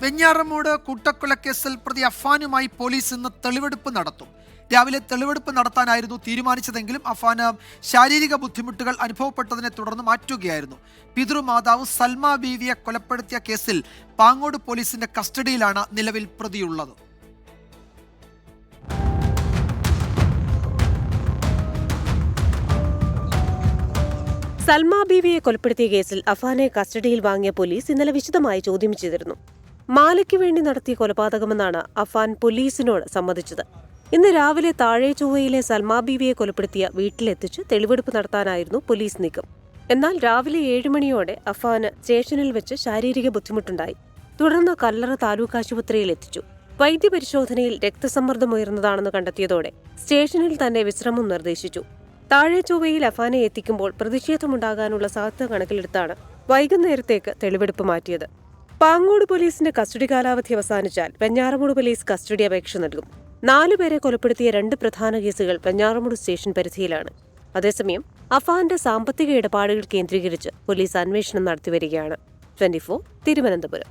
വെഞ്ഞാറമൂട് കൂട്ടക്കൊലക്കേസിൽ പ്രതി അഫാനുമായി പോലീസ് ഇന്ന് തെളിവെടുപ്പ് നടത്തും. രാവിലെ തെളിവെടുപ്പ് നടത്താനായിരുന്നു തീരുമാനിച്ചതെങ്കിലും അഫാന് ശാരീരിക ബുദ്ധിമുട്ടുകൾ അനുഭവപ്പെട്ടതിനെ തുടർന്ന് മാറ്റുകയായിരുന്നു. പിതൃമാതാവ് സൽമ ബീവിയെ കൊലപ്പെടുത്തിയ കേസിൽ പാങ്ങോട് പോലീസിന്റെ കസ്റ്റഡിയിലാണ് നിലവിൽ പ്രതിയുള്ളത്. സൽമ ബീവിയെ കൊലപ്പെടുത്തിയ കേസിൽ അഫാനെ കസ്റ്റഡിയിൽ വാങ്ങിയ പോലീസ് ഇന്നലെ വിശദമായി ചോദ്യം ചെയ്തിരുന്നു. മാലയ്ക്ക് വേണ്ടി നടത്തിയ കൊലപാതകമെന്നാണ് അഫാൻ പോലീസിനോട് സമ്മതിച്ചത്. ഇന്ന് രാവിലെ താഴെ ചൊവ്വയിലെ സൽമാ ബീവിയെ കൊലപ്പെടുത്തിയ വീട്ടിലെത്തിച്ച് തെളിവെടുപ്പ് നടത്താനായിരുന്നു പോലീസ് നീക്കം. എന്നാൽ രാവിലെ ഏഴ് മണിയോടെ അഫാന് സ്റ്റേഷനിൽ വെച്ച് ശാരീരിക ബുദ്ധിമുട്ടുണ്ടായി. തുടർന്ന് കല്ലറ താലൂക്ക് ആശുപത്രിയിൽ എത്തിച്ചു. വൈദ്യപരിശോധനയിൽ രക്തസമ്മർദ്ദം ഉയർന്നതാണെന്ന് കണ്ടെത്തിയതോടെ സ്റ്റേഷനിൽ തന്നെ വിശ്രമം നിർദ്ദേശിച്ചു. താഴെ ചൊവ്വയിൽ അഫാനെ എത്തിക്കുമ്പോൾ പ്രതിഷേധമുണ്ടാകാനുള്ള സാധ്യത കണക്കിലെടുത്താണ് വൈകുന്നേരത്തേക്ക് തെളിവെടുപ്പ് മാറ്റിയത്. പാങ്ങോട് പോലീസിന്റെ കസ്റ്റഡി കാലാവധി അവസാനിച്ചാൽ വെഞ്ഞാറമൂട് പോലീസ് കസ്റ്റഡി അപേക്ഷ നൽകും. നാലുപേരെ കൊലപ്പെടുത്തിയ രണ്ട് പ്രധാന കേസുകൾ വെഞ്ഞാറമൂട് സ്റ്റേഷൻ പരിധിയിലാണ്. അതേസമയം അഫാന്റെ സാമ്പത്തിക ഇടപാടുകൾ കേന്ദ്രീകരിച്ച് പോലീസ് അന്വേഷണം നടത്തിവരികയാണ്. Twenty four Thiruvananthapuram.